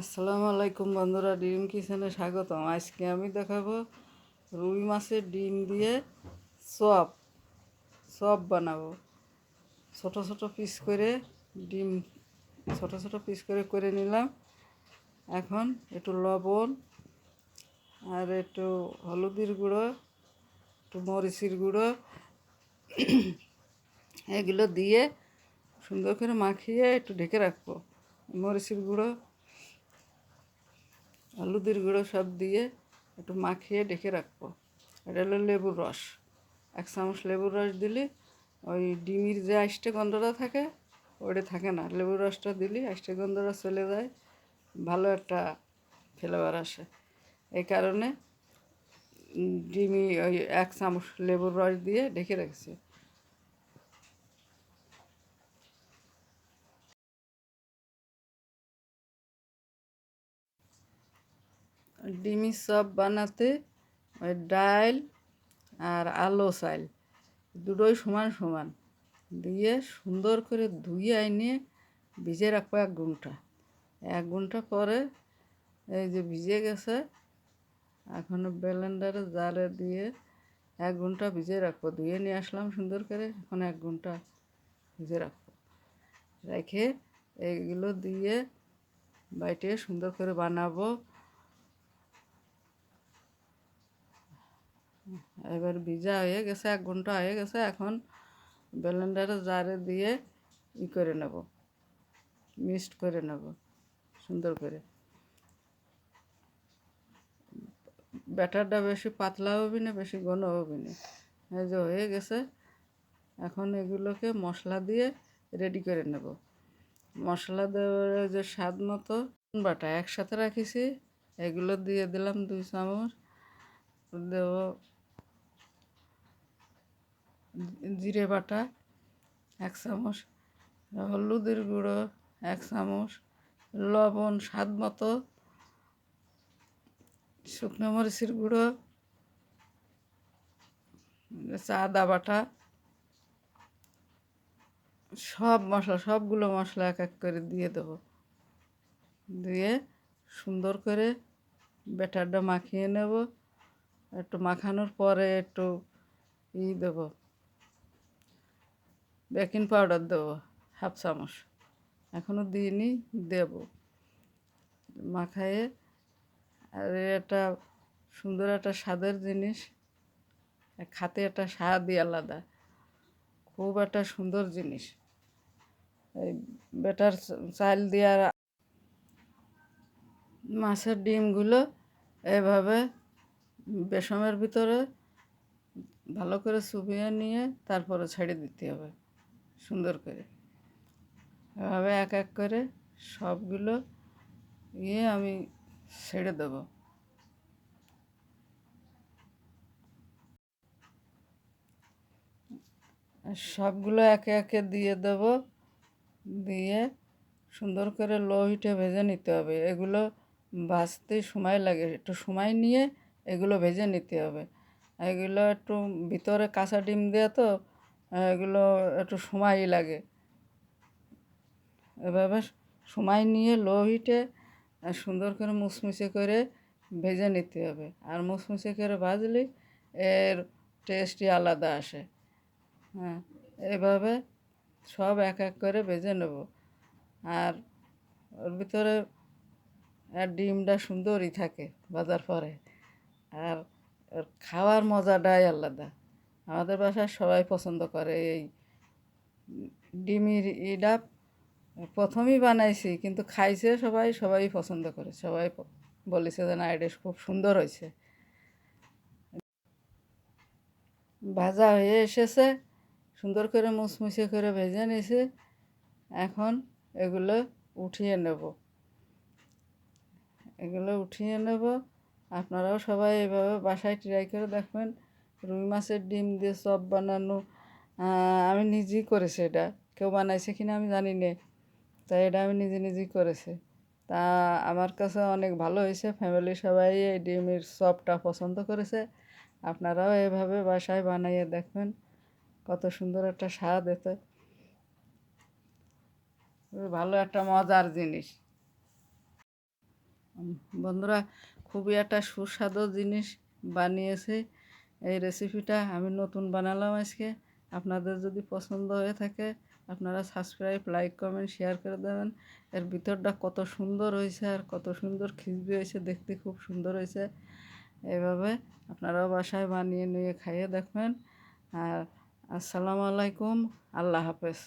আসসালামু আলাইকুম বন্ধুরা, ডিম কিচেনে স্বাগতম। আজকে আমি দেখাবো রুই মাছের ডিম দিয়ে চপ। চপ বানাবো। ছোট ছোট পিস করে ডিম, ছোট ছোট পিস করে করে নিলাম। এখন একটু লবণ আর একটু হলুদের গুঁড়ো, একটু মরিচের গুঁড়ো, এগুলো দিয়ে সুন্দর করে মাখিয়ে একটু ঢেকে রাখব। মরিচের গুঁড়ো হলুদের গুঁড়ো সব দিয়ে একটু মাখিয়ে ডেকে রাখব। এটা হলো লেবুর রস। এক চামচ লেবুর রস দিলে ওই ডিমির যে আইসটে গন্ধটা থাকে, ওটা থাকে না। লেবুর রসটা দিলে আইসটে গন্ধটা চলে যায়, ভালো একটা ফ্লেভার আসে। এই কারণে ডিমি ওই এক চামচ লেবুর রস দিয়ে ঢেকে রাখছি। ডিমি চপ বানাতে, ওই ডাল আর আলো চাল দুটোই সমান সমান। দিয়ে সুন্দর করে ধুয়ে আইনে ভিজে রাখব এক ঘণ্টা। এক ঘণ্টা পরে এই যে ভিজে গেছে, এখন ব্লেন্ডারে জালে দিয়ে এক ঘণ্টা ভিজে রাখব। ধুয়ে নিয়ে আসলাম সুন্দর করে, এখন এক ঘণ্টা ভিজে রাখব। রেখে এইগুলো দিয়ে বাইটে সুন্দর করে বানাবো। এবার ভিজা হয়ে গেছে, এক ঘণ্টা হয়ে গেছে, এখন ব্লেন্ডারে জারে দিয়ে ই করে নেব মিক্সড করে নেব, সুন্দর করে। ব্যাটারটা বেশি পাতলা হবে না, বেশি ঘন হবে না। এই যে হয়ে গেছে, এখন এগুলোকে মশলা দিয়ে রেডি করে নেব। মশলা দেওয়ার যে স্বাদ মতো বাটা একসাথে রাখিছি, এগুলো দিয়ে দিলাম দুই চামচ। দেব জিরে বাটা, এক চামচ হলুদের গুঁড়ো, এক চামচ লবণ স্বাদ মতো, শুকনো মরিচের গুঁড়ো, আদা বাটা, সব মশলা, সবগুলো মশলা এক এক করে দিয়ে দেবো। দিয়ে সুন্দর করে ব্যাটারটা মাখিয়ে নেব। একটু মাখানোর পরে একটু ই দেবো। বেকিং পাউডার দেবো, হাফ চামচ। এখনও দিইনি, দেব। মাখায়ে, আর এটা সুন্দর একটা স্বাদের জিনিস। খাতে একটা স্বাদই আলাদা। খুব একটা সুন্দর জিনিস। এই বেটার চাল দেওয়ার মাছের ডিমগুলো এভাবে বেসমের ভিতরে ভালো করে চুবিয়ে নিয়ে তারপরে ছেড়ে দিতে হবে। সুন্দর করে। এভাবে এক এক করে সবগুলো ইয়ে আমি ছেড়ে দেবো। সবগুলো একে একে দিয়ে দেব। দিয়ে সুন্দর করে লো হিটে ভেজে নিতে হবে। এগুলো ভাজতে সময় লাগে। একটু সময় নিয়ে এগুলো ভেজে নিতে হবে। এগুলো একটু ভিতরে কাঁচা ডিম দেওয়া তো এগুলো একটু সময়ই লাগে। এভাবে সময় নিয়ে লো হিটে সুন্দর করে মুচমুচে করে ভেজে নিতে হবে। আর মুচমুচে করে ভাজলে এর টেস্টই আলাদা আসে। হ্যাঁ এভাবে সব এক এক করে ভেজে নেব। আর ওর ভিতরে আর ডিমটা সুন্দরই থাকে ভাজার পরে। আর খাওয়ার মজাটাই আলাদা। আমাদের বাসায় সবাই পছন্দ করে এই ডিমির ইটা প্রথমেই বানাইছি, কিন্তু খাইছে সবাই সবাই পছন্দ করে। সবাই বলেছে যে, না, এটা খুব সুন্দর হয়েছে। ভাজা হয়ে এসেছে, সুন্দর করে মুচমুচে করে ভেজে নিয়েছে। এখন এগুলো উঠিয়ে নেব। এগুলো উঠিয়ে নেব। আপনারাও সবাই এভাবে বাসায় ট্রাই করে দেখবেন। রুই মাছের ডিম দিয়ে চপ বানানো আমি নিজেই করেছি এটা। কেউ বানাইছে কিনা আমি জানি না, তাই এটা আমি নিজে নিজেই করেছি। তা আমার কাছে অনেক ভালো হয়েছে ফ্যামিলি সবাই এই ডিমের চপটা পছন্দ করেছে। আপনারাও এভাবে বাসায় বানাইয়ে দেখবেন, কত সুন্দর একটা স্বাদ এতে। ভালো একটা মজার জিনিস। বন্ধুরা, খুবই একটা সুস্বাদু জিনিস বানিয়েছে। এই রেসিপিটা আমি নতুন বানালাম আজকে। আপনাদের যদি পছন্দ হয়ে থাকে, আপনারা সাবস্ক্রাইব লাইক কমেন্ট শেয়ার করে দেবেন। এর ভিতরটা কত সুন্দর হয়েছে আর কত সুন্দর খিচবি হয়েছে, দেখতে খুব সুন্দর হয়েছে। এভাবে আপনারাও বাসায় বানিয়ে, নিয়ে খাইয়ে দেখবেন। আর আসসালামু আলাইকুম, আল্লাহ হাফেজ।